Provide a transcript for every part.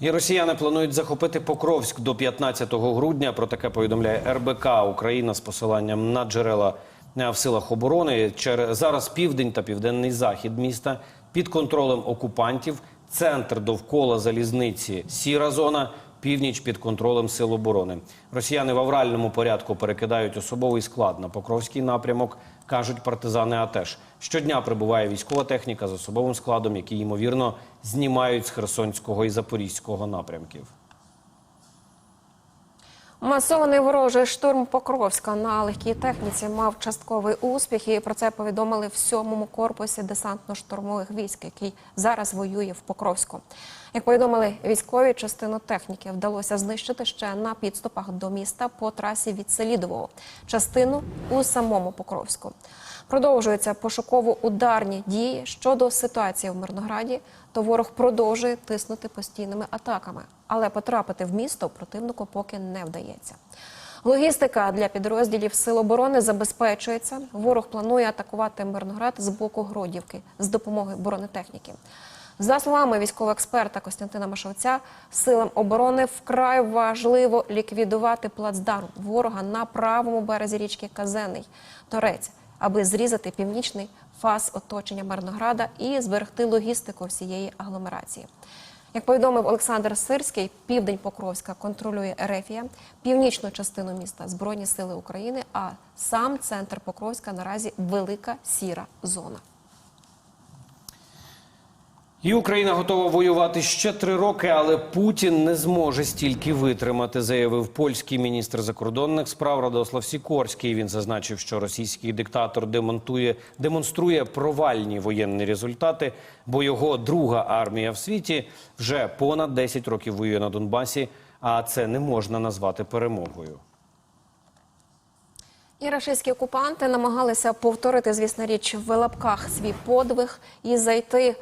І росіяни планують захопити Покровськ до 15 грудня. Про таке повідомляє РБК Україна з посиланням на джерела е, в силах оборони. Зараз південь та південний захід міста під контролем окупантів. Центр довкола залізниці сіра зона. Північ під контролем сил оборони. Росіяни в авральному порядку перекидають особовий склад на Покровський напрямок, кажуть партизани. АТЕШ. щодня прибуває військова техніка з особовим складом, який ймовірно знімають з Херсонського і Запорізького напрямків. Масований ворожий штурм Покровська на легкій техніці мав частковий успіх. І про це повідомили в сьомому корпусі десантно-штурмових військ, який зараз воює в Покровську. Як повідомили військові, частину техніки вдалося знищити ще на підступах до міста по трасі від Селідового, частину у самому Покровську. Продовжуються пошуково-ударні дії щодо ситуації в Мирнограді. То ворог продовжує тиснути постійними атаками, але потрапити в місто противнику поки не вдається. Логістика для підрозділів сил оборони забезпечується. Ворог планує атакувати Мирноград з боку Гродівки з допомогою бронетехніки. За словами військового експерта Костянтина Машовця, силам оборони вкрай важливо ліквідувати плацдарм ворога на правому березі річки Казений Торець, аби зрізати північний фаз оточення Марнограда і зберегти логістику всієї агломерації. Як повідомив Олександр Сирський, південь Покровська контролює Ерефія, північну частину міста Збройні Сили України, а сам центр Покровська наразі велика сіра зона. І Україна готова воювати ще три роки, але Путін не зможе стільки витримати, заявив польський міністр закордонних справ Радослав Сікорський. Він зазначив, що російський диктатор демонтує демонструє провальні воєнні результати, бо його друга армія в світі вже понад 10 років воює на Донбасі. А це не можна назвати перемогою. І рашистські окупанти намагалися повторити, звісно річ, в лапках свій подвиг і зайти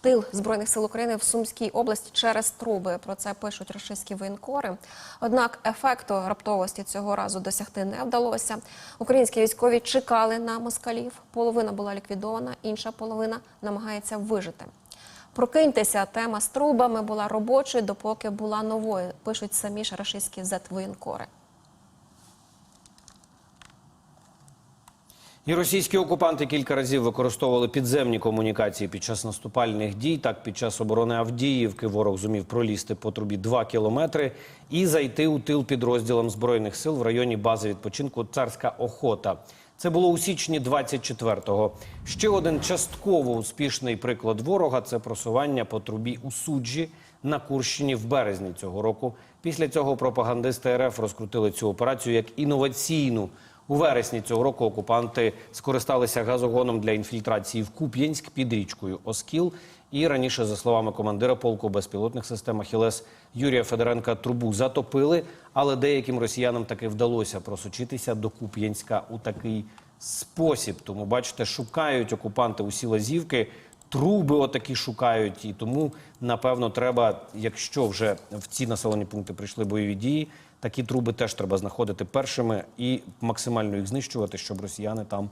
тил збройних сил України в Сумській області через труби. Про це пишуть рашистські воєнкори. Однак ефекту раптовості цього разу досягти не вдалося. Українські військові чекали на москалів. Половина була ліквідована, інша половина намагається вижити. Прокиньтеся, тема з трубами була робочою, допоки була новою. Пишуть самі ж рашистські зет-воєнкори. І російські окупанти кілька разів використовували підземні комунікації під час наступальних дій. Так, під час оборони Авдіївки ворог зумів пролізти по трубі 2 кілометри і зайти у тил підрозділам збройних сил в районі бази відпочинку Царська Охота. Це було у січні 24-го. Ще один частково успішний приклад ворога це просування по трубі у суджі на Курщині в березні цього року. Після цього пропагандисти РФ розкрутили цю операцію як інноваційну. У вересні цього року окупанти скористалися газогоном для інфільтрації в Куп'янськ під річкою Оскіл. І раніше, за словами командира полку безпілотних систем Ахілес Юрія Федоренка, трубу затопили, але деяким росіянам таки вдалося просочитися до Куп'янська у такий спосіб. Тому, бачите, шукають окупанти усі лазівки, труби отакі шукають. І тому, напевно, треба, якщо вже в ці населені пункти прийшли бойові дії, такі труби теж треба знаходити першими і максимально їх знищувати, щоб росіяни там